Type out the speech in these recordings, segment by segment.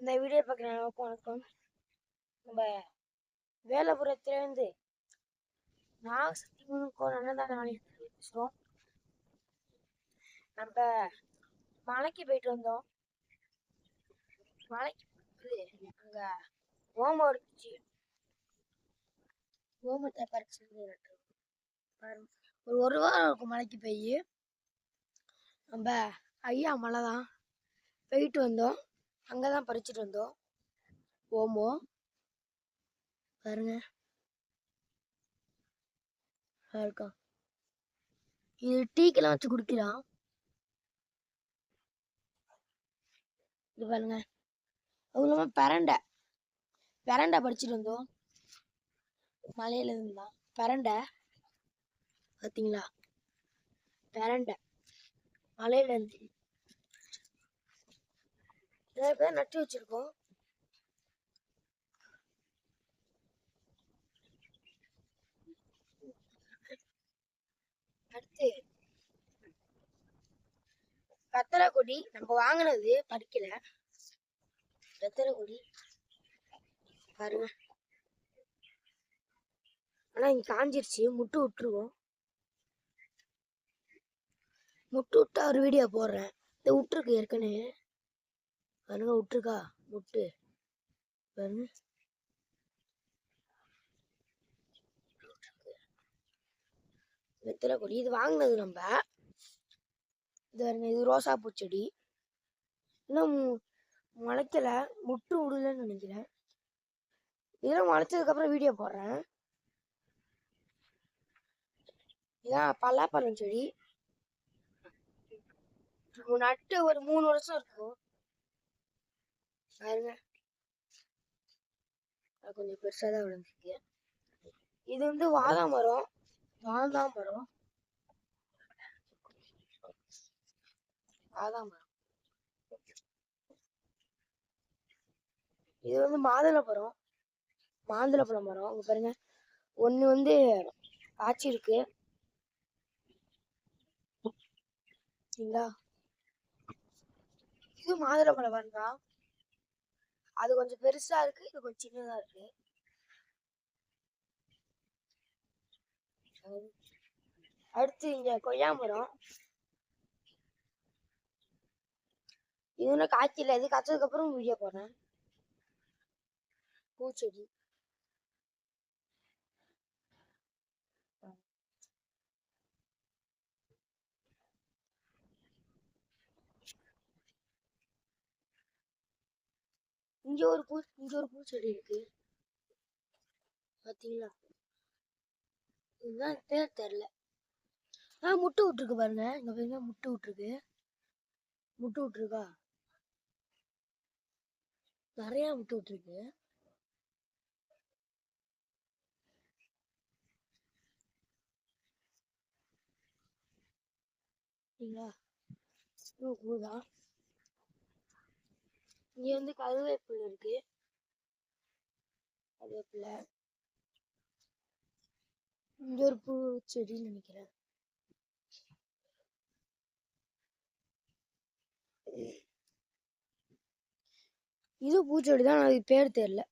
இந்த வீடியோ பார்க்குற அளவுக்கு வணக்கம். நம்ம வேலபுரத்துலேருந்து நான் சத்தியமுனுக்கும் அன்னதான நாளைக்கு பேசுகிறோம் நம்ம மலைக்கு போயிட்டு வந்தோம். மலைக்கு போயிட்டு அங்கே ஓமம் அடிச்சு ஓமத்தை பறிச்சு ஒரு ஒரு வாரம் இருக்கும் மலைக்கு போய். நம்ம ஐயா மலை தான் போயிட்டு வந்தோம். அங்கே தான் பறிச்சுட்டு வந்தோம். ஓமோ பாருங்க. நல்லா இருக்கா? இது டீக்கெல்லாம் வச்சு குடிக்கலாம் இது பாருங்க. அதுவும் இல்லாமல் பிரண்டை. பரண்டை பறிச்சுட்டு வந்தோம். மலையில இருந்தான் பரண்டை. பார்த்தீங்களா பரண்டை. மலையில இருந்து நிறைய பேர் நட்டு வச்சிருக்கோம். அடுத்து கத்தரை கொடி நம்ம வாங்கினது படிக்கல கத்தரை கொடி பாருங்க. ஆனா இங்க காஞ்சிருச்சு. முட்டு விட்டுருவோம். முட்டு விட்டா ஒரு வீடியோ போடுறேன். இந்த விட்டுருக்கு ஏற்கனவே. பாருங்க விட்டுருக்கா. முட்டு. பாருங்க. வெத்தலை கொடி. இது வாங்கினது நம்ம. இது பாருங்க இது ரோசா பூச்செடி இன்னும் முளைக்கல. முட்டு விடலன்னு நினைக்கிறேன். இதெல்லாம் முளைச்சதுக்கப்புறம் வீடியோ போடுறேன். இதான் பல்லாப்பழம் செடி. நட்டு ஒரு மூணு வருஷம் இருக்கும். பாருங்க. அது கொஞ்சம் பெருசா தான் விழுந்துருக்கு இது வந்து வாதா மரம். வாதா மரம். வாதா மரம். இது வந்து மாதுளை பழம். மாதுளை பழம் மரம். இங்க பாருங்க. ஒண்ணு வந்து காய்ச்சி இருக்கு. சரிங்களா இது மாதுளை பழம் பாருங்க அது கொஞ்சம் பெருசா இருக்கு இது கொஞ்சம் சின்னதா இருக்கு. அடுத்து இங்க கொய்யா மரம் இது ஒன்றும் காய்ச்சல இது காய்ச்சதுக்கு அப்புறம் முடிய போறேன் பூச்செடி. இங்க ஒரு பூ இங்க ஒரு பூச்செடி இருக்கு. பாத்தீங்களா? இதுதான் பேர் தெரியல. ஆ முட்டை விட்டுருக்கு பாருங்க. இங்க பாருங்க முட்டை விட்டுருக்கு. முட்டை விட்டுருக்கா? நிறைய முட்டை விட்டுருக்கு. சரிங்களா இது பூதான். இங்க வந்து கருவேப்பிலை இருக்கு. கருவேப்பிலை. இங்க ஒரு பூ செடின்னு நினைக்கிறேன். இது பூச்செடி தான் அது பேர் தெரியல.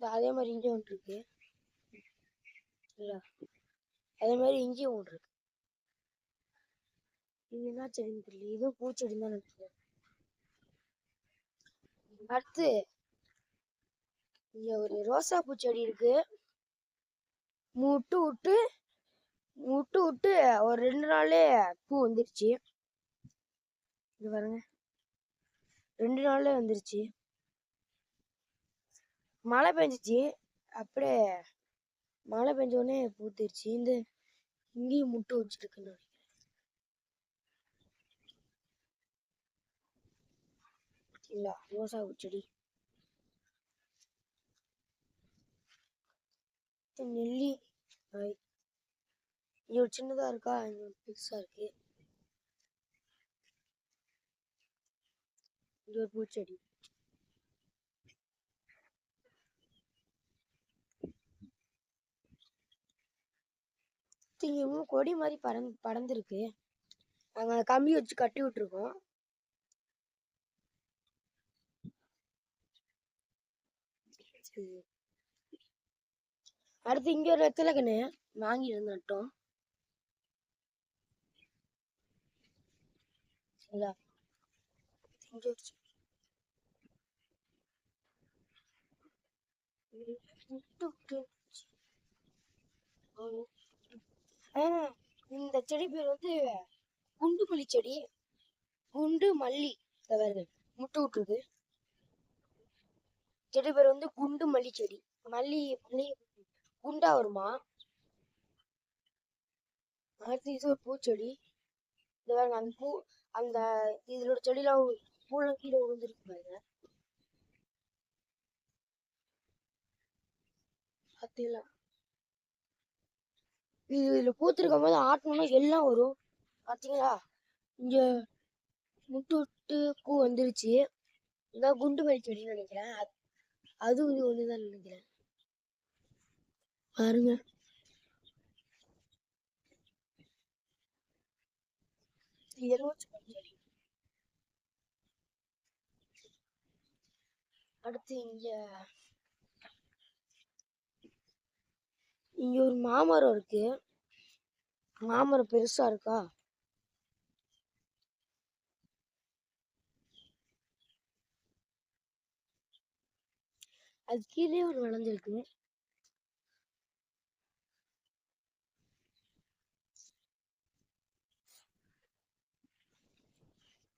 அதே மாதிரி இங்கே ஒன்று இருக்கு. அதே மாதிரி இங்கேயும் ஒன்று இருக்கு. இது என்ன செடின்னு தெரியல. இது பூச்செடி தான் நினைக்கிறேன். அடுத்து இங்க ஒரு ரோசா பூச்செடி இருக்கு. முட்டு விட்டு முட்டு விட்டு ஒரு ரெண்டு நாளே பூ வந்துருச்சு. இது பாருங்க. ரெண்டு நாள்ல வந்துருச்சு. மழை பெஞ்சிச்சு. அப்படியே மழை பெஞ்ச உடனே பூத்துருச்சு. இந்த இங்கேயும் முட்டு வச்சிருக்குன்னு நினைக்கிறேன் இல்ல ரோசா பூச்செடி நெல்லி காய். ஒரு சின்னதா இருக்கா இங்க ஒரு பெருசா இருக்கு இங்க ஒரு பூச்செடி இங்க கொடி மாதிரி பறந்து படர்ந்துருக்கு நாங்க கம்பி வச்சு கட்டி விட்டுருக்கோம் அடுத்து இங்க ஒரு வெத்தலை கண்ணு வாங்கி இருந்தோம் சரிங்களா? இந்த செடி பேர் வந்து குண்டு மல்லி செடி. குண்டு மல்லி தவறு. முட்டை விட்டுருது செடி பேர் வந்து குண்டு மல்லி செடி மல்லி மல்லி குண்டா வருமா? அடுத்து இது ஒரு பூச்செடி. இந்த பாருங்க அந்த பூ அந்த இதோட செடியில பூலாம் கீழே விழுந்துருக்கு பாருங்க. பார்த்தீங்களா இது இதுல பூத்திருக்கும் போது ஆட்டணும்னா எல்லாம் வரும். பார்த்தீங்களா இங்க முட்டு விட்டு பூ வந்துருச்சு. இதான் குண்டு மல்லி செடின்னு நினைக்கிறேன். அது- அதுவும் ஒண்ணுதான் நினைக்கிறேன். பாருங்க. அடுத்து இங்க இங்க ஒரு மாமரம் இருக்கு. மாமரம் பெருசா இருக்கா? அது கீழே ஒரு விளைஞ்சிருக்கு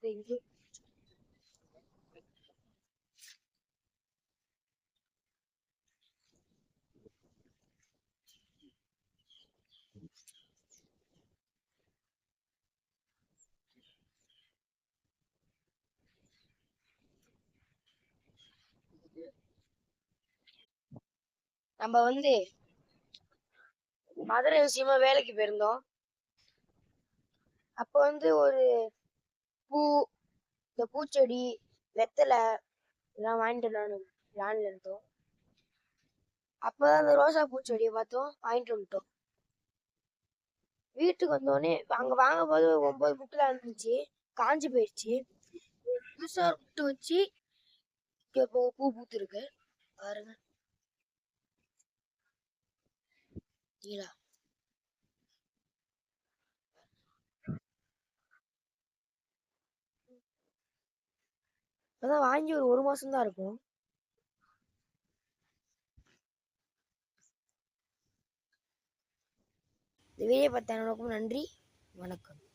Thank you. நம்ம வந்து மதுரை விஷயமா வேலைக்கு போயிருந்தோம். அப்போ வந்து ஒரு பூ இந்த பூச்செடி வெத்தலை இதெல்லாம் வாங்கிட்டு வரணும் லான்ல இருந்தோம். அப்போதான் அந்த ரோசா பூச்செடியை பார்த்தோம். வாங்கிட்டு வந்துட்டோம். வீட்டுக்கு வந்தோடனே அங்கே வாங்கும் போது ஒன்பது முட்டை இருந்துச்சு. காஞ்சி போயிடுச்சு புதுசாக ஒரு வச்சு இப்போ பூ பூத்துருக்கு. பாருங்க. நீலா அதான் வாங்கி ஒரு ஒரு மாசம் தான் இருக்கும். இந்த வீடியோ பார்த்த அனைவருக்கும் நன்றி. வணக்கம்.